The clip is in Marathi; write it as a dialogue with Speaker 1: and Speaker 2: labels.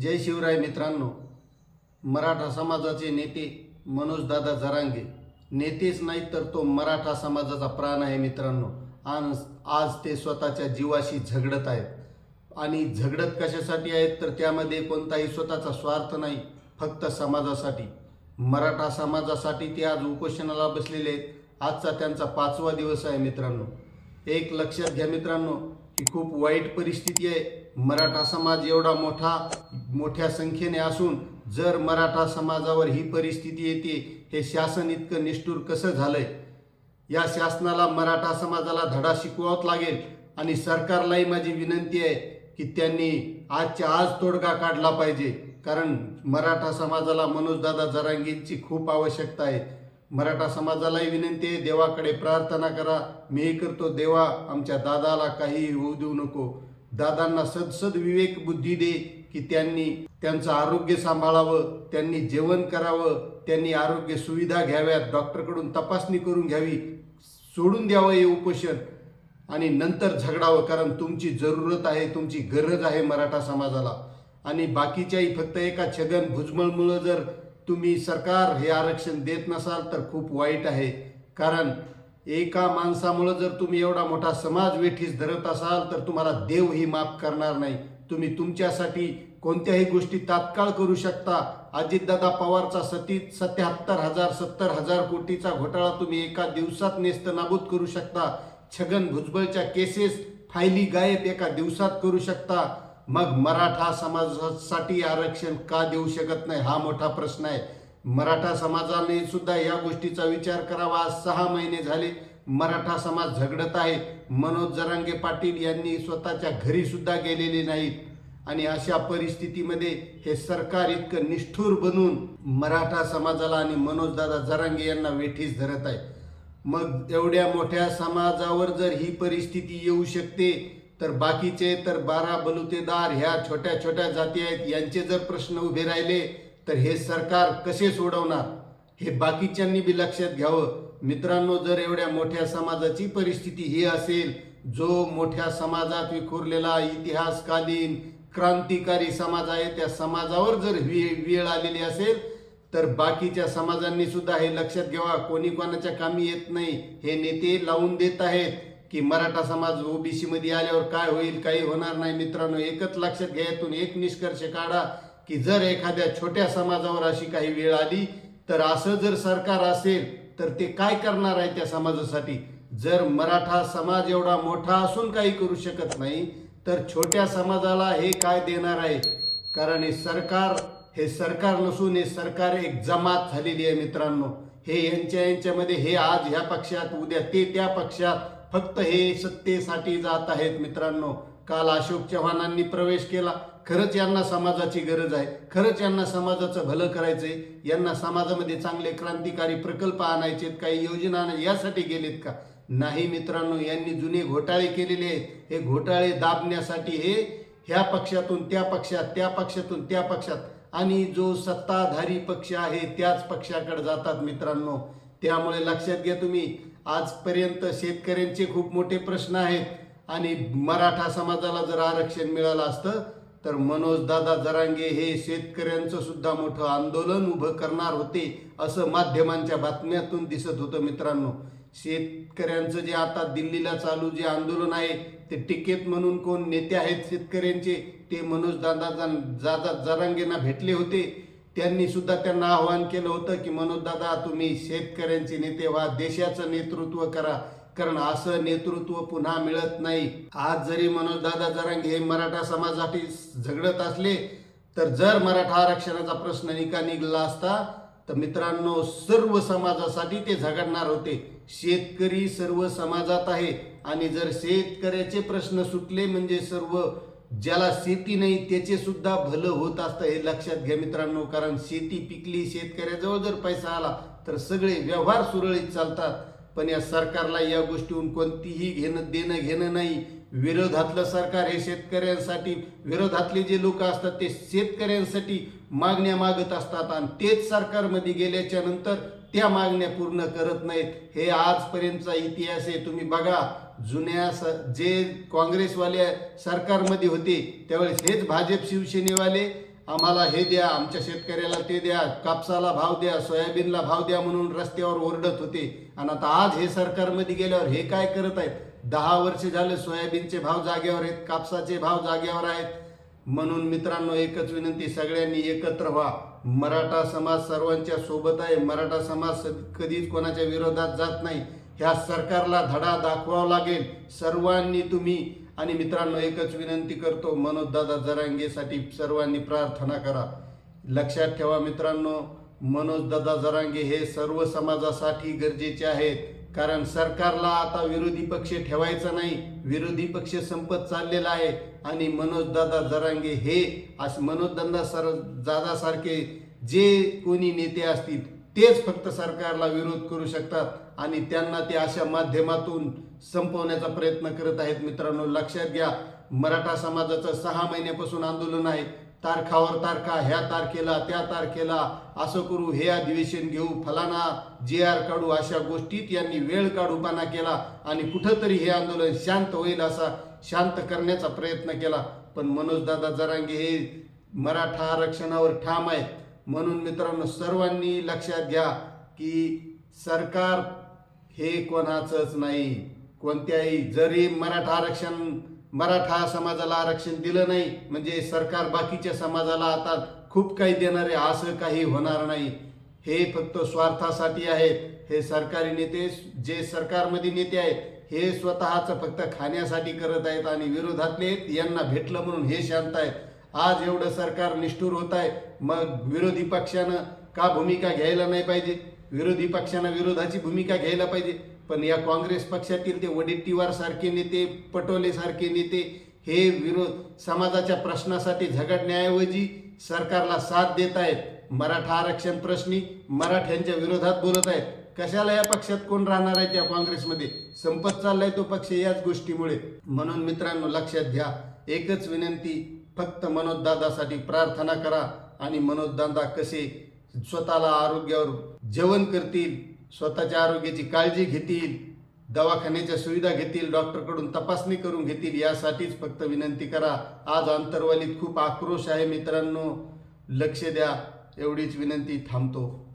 Speaker 1: जय शिवराय मित्रांनो. मराठा समाजाचे नेते मनोजदादा जरांगे. नेतेच नाहीत तर तो मराठा समाजाचा प्राण आहे मित्रांनो. आणि आज ते स्वतःच्या जीवाशी झगडत आहेत. आणि झगडत कशासाठी आहेत? तर त्यामध्ये कोणताही स्वतःचा स्वार्थ नाही फक्त समाजासाठी. मराठा समाजासाठी ते आज उपोषणाला बसलेले आहेत. आजचा त्यांचा पाचवा दिवस आहे मित्रांनो. एक लक्षात घ्या मित्रांनो की खूप वाईट परिस्थिती आहे. मराठा समाज एवढा मोठा मोठ्या संख्येने असून जर मराठा समाजावर ही परिस्थिती येते हे शासन इतकं निष्ठूर कसं झालंय? या शासनाला मराठा समाजाला धडा शिकवावाच लागेल आणि सरकारलाही माझी विनंती आहे की त्यांनी आजच्या आज तोडगा काढला पाहिजे. कारण मराठा समाजाला मनोजदादा जरांगींची खूप आवश्यकता आहे. मराठा समाजालाही विनंती आहे देवाकडे प्रार्थना करा. मीही करतो. देवा आमच्या दादाला काहीही होऊ देऊ नको. दादांना सदसद विवेक बुद्धी दे. की त्यांनी त्यांचं आरोग्य सांभाळावं त्यांनी जेवण करावं त्यांनी आरोग्य सुविधा घ्याव्यात डॉक्टरकडून तपासणी करून घ्यावी सोडून द्यावं हे उपोषण आणि नंतर झगडावं कारण तुमची जरूरत आहे तुमची गरज आहे मराठा समाजाला. आणि बाकीच्याही फक्त एका छगन भुजबळमुळं जर तुम्ही सरकार हे आरक्षण देत नसाल तर खूप वाईट आहे. कारण एका माणसामुळं जर तुम्ही एवढा मोठा समाज वेठीस धरत असाल तर तुम्हाला देवही माफ करणार नाही. तुम्ही तुमच्यासाठी कोणत्याही गोष्टी तात्काळ करू शकता. अजितदादा पवारचा सती सत्याहत्तर हजार सत्तर हजार कोटीचा घोटाळा तुम्ही एका दिवसात नेस्त नाबूद करू शकता. छगन भुजबळच्या केसेस फायली गायब एका दिवसात करू शकता. मग मराठा समाजासाठी आरक्षण का देऊ शकत नाही? हा मोठा प्रश्न आहे. मराठा समाजाने सुद्धा या गोष्टीचा विचार करावा. आज सहा महिने झाले. मराठा समाज झगडत आहे. मनोज जरांगे पाटील यांनी स्वतःच्या घरी सुद्धा गेलेले नाहीत. आणि अशा परिस्थितीमध्ये हे सरकार इतकं निष्ठूर बनून मराठा समाजाला आणि मनोजदादा जरांगे यांना वेठीस धरत आहे. मग एवढ्या मोठ्या समाजावर जर ही परिस्थिती येऊ शकते तर बाकीचे तर बारा बलुतेदार ह्या छोट्या छोट्या जाती आहेत यांचे जर प्रश्न उभे राहिले तर हे सरकार कसे सोडवणार? हे बाकीच्यांनी बी लक्षात घ्यावं. मित्रांनो जर एवढ्या मोठ्या समाजाची परिस्थिती ही असेल जो मोठ्या समाजात विखुरलेला इतिहासकालीन क्रांतिकारी समाज आहे त्या समाजावर जर वेळ आलेली असेल तर बाकीच्या समाजांनी सुद्धा हे लक्षात घ्यावा. कोणी कोणाच्या कामी येत नाही हे नेते लावून देत आहेत की मराठा समाज ओबीसी मध्ये आल्यावर काय होईल काही होणार नाही. मित्रांनो एकच लक्षात घ्या यातून एक निष्कर्ष काढा की जर एखाद्या छोट्या समाजावर अशी काही वेळ आली तर असं जर सरकार असेल तर ते काय करणार आहे त्या समाजासाठी? जर मराठा समाज एवढा मोठा असून काही करू शकत नाही तर छोट्या समाजाला हे काय देणार आहे? कारण हे सरकार हे सरकार नसून हे सरकार एक जमात झालेली आहे मित्रांनो. हे यांच्या यांच्यामध्ये हे आज ह्या पक्षात उद्या ते त्या पक्षात फक्त हे सत्तेसाठी जात आहेत मित्रांनो. काल अशोक चव्हाणांनी प्रवेश केला. खरंच यांना समाजाची गरज आहे. खरंच यांना समाजाचं भलं करायचंय. यांना समाजामध्ये चांगले क्रांतिकारी प्रकल्प आणायचेत काही योजना आणाय यासाठी गेलेत का? नाही मित्रांनो यांनी जुने घोटाळे केलेले आहेत. हे घोटाळे दाबण्यासाठी हे ह्या पक्षातून त्या पक्षात त्या पक्षातून त्या पक्षात आणि जो सत्ताधारी पक्ष आहे त्याच पक्षाकडे जातात मित्रांनो. त्यामुळे लक्षात घ्या तुम्ही आजपर्यंत शेतकऱ्यांचे खूप मोठे प्रश्न आहेत. आणि मराठा समाजाला जर आरक्षण मिळालं असतं तर मनोज दादा जरांगे हे शेतकऱ्यांचं सुद्धा मोठं आंदोलन उभं करणार होते असं माध्यमांच्या बातम्यातून दिसत होतं मित्रांनो. शेतकऱ्यांचं जे आता दिल्लीला चालू जे आंदोलन आहे ते टिकेत म्हणून कोण नेते आहेत शेतकऱ्यांचे ते मनोज दादा दादा जरांगेंना भेटले होते. त्यांनी सुद्धा त्यांना आवाहन केलं होतं की मनोज दादा तुम्ही शेतकऱ्यांचे नेते व्हा देशाचं नेतृत्व करा कारण असं नेतृत्व पुन्हा मिळत नाही. आज जरी मनोजदादा जरांगे हे मराठा समाजासाठी झगडत असले तर जर मराठा आरक्षणाचा प्रश्न निका निघला असता तर मित्रांनो सर्व समाजासाठी ते झगडणार होते. शेतकरी सर्व समाजात आहे. आणि जर शेतकऱ्याचे प्रश्न सुटले म्हणजे सर्व ज्याला शेती नाही त्याचे सुद्धा भलं होत असतं हे लक्षात घ्या मित्रांनो. कारण शेती पिकली शेतकऱ्याजवळ जर पैसा आला तर सगळे व्यवहार सुरळीत चालतात. पण या सरकारला या गोष्टीहून कोणतीही घेणं देणं घेणं नाही. विरोधातलं सरकार हे शेतकऱ्यांसाठी विरोधातले जे लोक असतात ते शेतकऱ्यांसाठी मागण्या मागत असतात आणि तेच सरकारमध्ये गेल्याच्यानंतर त्या मागण्या पूर्ण करत नाहीत. हे आजपर्यंतचा इतिहास आहे. तुम्ही बघा जुन्या स जे काँग्रेसवाले सरकारमध्ये होते त्यावेळेस हेच भाजप शिवसेनेवाले आम्हाला हे द्या आमच्या शेतकऱ्याला ते द्या कापसाला भाव द्या सोयाबीनला भाव द्या म्हणून रस्त्यावर ओरडत होते. आणि आता आज हे सरकारमध्ये गेल्यावर हे काय करत आहेत? दहा वर्ष झाले सोयाबीनचे भाव जागेवर आहेत कापसाचे भाव जागेवर आहेत. म्हणून मित्रांनो एकच विनंती सगळ्यांनी एकत्र व्हा. मराठा समाज सर्वांच्या सोबत आहे. मराठा समाज स- कधीच कोणाच्या विरोधात जात नाही. ह्या सरकारला धडा दाखवावा लागेल. सर्वांनी तुम्ही आणि मित्रांनो एकच विनंती करतो मनोजदादा जरांगेसाठी सर्वांनी प्रार्थना करा. लक्षात ठेवा मित्रांनो मनोजदादा जरांगे हे सर्व समाजासाठी गरजेचे आहेत. कारण सरकारला आता विरोधी पक्ष ठेवायचा नाही विरोधी पक्ष संपत चाललेला आहे. आणि मनोजदादा जरांगे हे अस मनोजदादा सर दादासारखे जे कोणी नेते असतील तेच फक्त सरकारला विरोध करू शकतात. आणि त्यांना ते अशा माध्यमातून संपवण्याचा प्रयत्न करत आहेत. मित्रांनो लक्षात घ्या मराठा समाजाचं सहा महिन्यापासून आंदोलन आहे. तारखावर तारखा ह्या तारखेला त्या तारखेला असं करू हे अधिवेशन घेऊ फलाना जे आर काढू अशा गोष्टीत यांनी वेळ काढूपणा केला आणि कुठंतरी हे आंदोलन शांत होईल असा शांत करण्याचा प्रयत्न केला. पण मनोजदादा जरांगे हे मराठा आरक्षणावर ठाम आहेत. म्हणून मित्रांनो सर्वांनी लक्षात घ्या की सरकार हे कोणाचंच नाही. कोणत्याही जरी मराठा आरक्षण मराठा समाजाला आरक्षण दिलं नाही म्हणजे सरकार बाकीच्या समाजाला आता खूप काही देणारे असं काही होणार नाही. हे फक्त स्वार्थासाठी आहेत. हे सरकारी नेते जे सरकारमध्ये नेते आहेत हे स्वतःचं फक्त खाण्यासाठी करत आहेत आणि विरोधातले यांना भेटलं म्हणून हे शांत आहेत. आज एवढं सरकार निष्ठूर होत आहे मग विरोधी पक्षानं का भूमिका घ्यायला नाही पाहिजे? विरोधी पक्षांना विरोधाची भूमिका घ्यायला पाहिजे. पण या काँग्रेस पक्षातील ते वडेट्टीवार सारखे नेते पटोले सारखे नेते हे विरोध समाजाच्या प्रश्नासाठी झगडण्याऐवजी सरकारला साथ देत आहेत. मराठा आरक्षण प्रश्नी मराठ्यांच्या विरोधात बोलत आहेत. कशाला या पक्षात कोण राहणार आहे त्या काँग्रेसमध्ये? संपत चाललाय तो पक्ष याच गोष्टीमुळे. म्हणून मित्रांनो लक्षात घ्या एकच विनंती फक्त मनोजदादासाठी प्रार्थना करा आणि मनोजदादा कसे स्वतःला आरोग्यावर जेवण करतील स्वतःच्या आरोग्याची काळजी घेतील दवाखान्याच्या सुविधा घेतील डॉक्टरकडून तपासणी करून घेतील यासाठीच फक्त विनंती करा. आज आंतरवालीत खूप आक्रोश आहे मित्रांनो. लक्ष द्या एवढीच विनंती थांबतो.